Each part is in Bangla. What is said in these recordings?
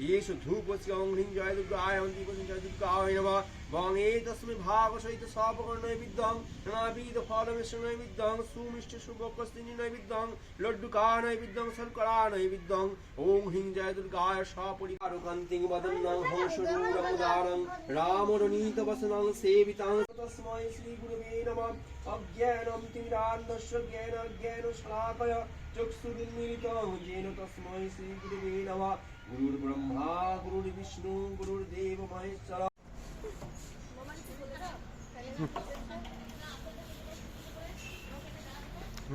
యేసు ধূপসি অংহ্রিং জয় দুর্গ আয় অন্তি কোসিং জয় আয় নম বং এই তস্মি ভাগ সহিত সবকর্ণ নৈবিদ্যং নানাবিধ ফল মিশ্র নৈবিদ্যং সুমিষ্ট শুভকস্তিনী নৈবিদ্যং লড্ডুকা নৈবিদ্যং শর্করা নৈবিদ্যং ওং হ্রিং জয় দুর্গায় বদন্নং বসনং সেবিতাং তসময় শ্রী গুরুবে নমঃ অজ্ঞানম তিমিরান্ধস্য জ্ঞানাজ্ঞান শলাকয় চক্ষুর্মিলিত যেন শ্রী গুরুবে নমঃ গুরুর ব্রহ্মা গুরুর বিষ্ণু গুরুর দেব মহেশ্বর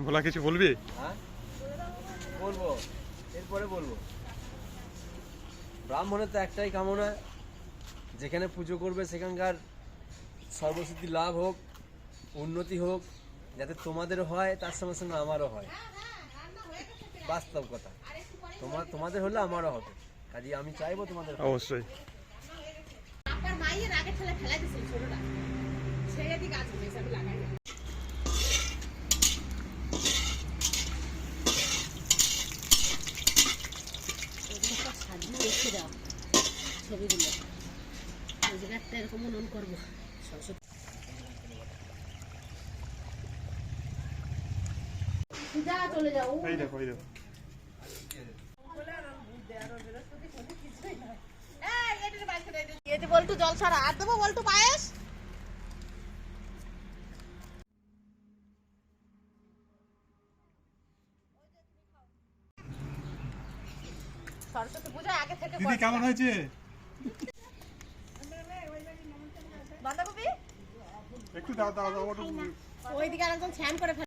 ভোলা কিছু বলবি? হ্যাঁ? বলব। এরপরে বলব। ব্রাহ্মণের তো একটাই কামনা যেখানে পুজো করবে সেখানকার সর্বসিদ্ধি লাভ হোক উন্নতি হোক যাতে তোমাদের হয় তার সঙ্গে সঙ্গে আমারও হয়। বাস্তব কথা। তোমার তোমাদের হলে আমারও হবে। কাজে আমি চাইব তোমাদের অবশ্যই। ছবিগুলো ওই জায়গাটা এরকম উন্নয়ন করব। যা চলে যাও এই দেখো এই দেখো এটি জল ছাড়া আর দেবো বল্টু পায়েস সরস্বতী পূজা আগে থেকে কেমন হয়েছে? বাঁধাকপি? একটু দাও দাও দাও ওইদিকে আরেকজন স্নান করে ফেলে।